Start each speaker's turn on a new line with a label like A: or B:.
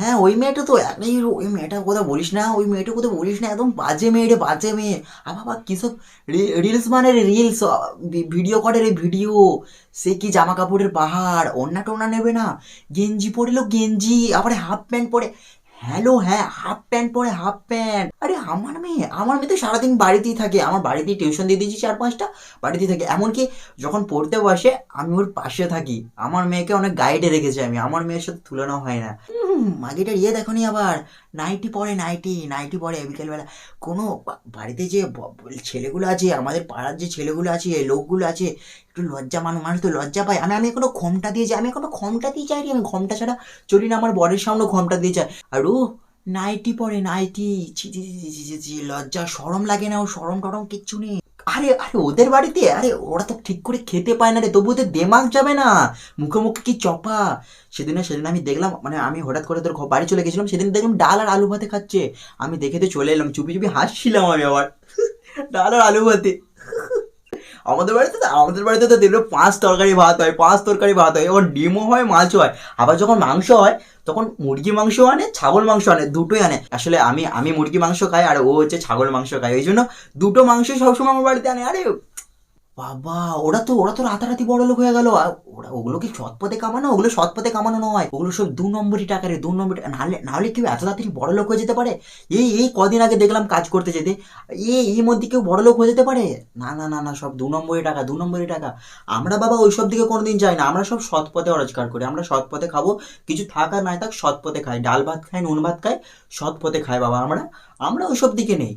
A: হ্যাঁ ওই মেয়েটা তো একই ওই মেয়েটার কথা বলিস না? ওই মেয়েটার কথা বলিস না? একদম বাজে মেয়ে রে বাজে মেয়ে। আর বাবা কিসব রিলস মানে রিলস ভিডিও করে রে ভিডিও সে কি জামা কাপড়ের পাহাড়? ওন্না টোনা নেবে না? গেঞ্জি পরেলো গেঞ্জি, আবার হাফ প্যান্ট পরে। হ্যালো হ্যাঁ হাফ প্যান্ট পরে হাফ প্যান্ট আরে, আমার মেয়ে আমার মেয়ে তো সারাদিন বাড়িতেই থাকে। আমার বাড়িতেই টিউশন দিয়ে দিয়েছি চার পাঁচটা, বাড়িতেই থাকে। এমনকি যখন পড়তে বসে, আমি ওর পাশে থাকি। আমার মেয়েকে অনেক গাইডে রেখেছি আমি। আমার মেয়ের সাথে তুলনা হয় না। মাগিটার ইয়ে দেখো নি আবার নাইটি পরে নাইটি নাইটি পরে বিকেলবেলা কোনো বাড়িতে যে ছেলেগুলো আছে আমাদের পাড়ার যে ছেলেগুলো আছে লোকগুলো আছে একটু লজ্জা মানুষ মানুষ তো লজ্জা পায় আমি আমি কোনো ক্ষমতা দিয়ে যাই আমি কোনো ক্ষমতা দিয়ে চাই আমি ক্ষমতা ছাড়া চলি না আমার বরের সামনে ক্ষমতা দিয়ে যায় আর ও নাইটি পরে নাইটি লজ্জা সরম লাগে না ও সরম টরম কিচ্ছু নেই আরে আরে ওদের বাড়িতে? আরে, ওরা তো ঠিক করে খেতে পায় না রে তবু ওদের দেমাগ যাবে না। মুখে মুখে কি চপা? সেদিন সেদিন আমি দেখলাম মানে আমি হঠাৎ করে তোর বাড়ি চলে গেছিলাম, সেদিন দেখলাম ডাল আর আলু ভাতে খাচ্ছে। আমি দেখে তো চলে এলাম, চুপি চুপি হাসছিলাম আমি আবার। ডাল আর আলু ভাতে। আমাদের বাড়িতে তো আমাদের বাড়িতে তো দেখল পাঁচ তরকারি ভাত হয়, পাঁচ তরকারি ভাত হয়, এবার ডিমও হয়, মাছও হয়। আবার যখন মাংস হয়, তখন মুরগি মাংস আনে, ছাগল মাংস আনে, দুটোই আনে। আসলে আমি আমি মুরগি মাংস খাই, আর ও হচ্ছে ছাগল মাংস খাই ওই জন্য দুটো মাংস সবসময় আমার বাড়িতে আনে। আরে বাবা, ওরা তো ওরা তো রাতারাতি বড় লোক হয়ে গেল। ওরা, ওগুলো কি সৎ পথে কামানো? ওগুলো সৎ পথে কামানো নয়। ওগুলো সব দু নম্বরই টাকা রে দু নম্বর। নাহলে নাহলে কেউ এত তাড়াতাড়ি বড় লোক হয়ে যেতে পারে? এই এই কদিন আগে দেখলাম কাজ করতে যেতে। এই এই মধ্যে কেউ বড় লোক হয়ে যেতে পারে? না না না না, সব দু নম্বরই টাকা, দু নম্বরই টাকা। আমরা বাবা ওই সব দিকে কোনোদিন যাই না। আমরা সব সৎ পথে রোজগার করি। আমরা সৎ পথে খাব। কিছু থাক নাই থাক, সৎ পথে খাই। ডাল ভাত খাই, নুন ভাত খাই, সৎ পথে খাই বাবা। আমরা আমরা ওইসব দিকে নেই।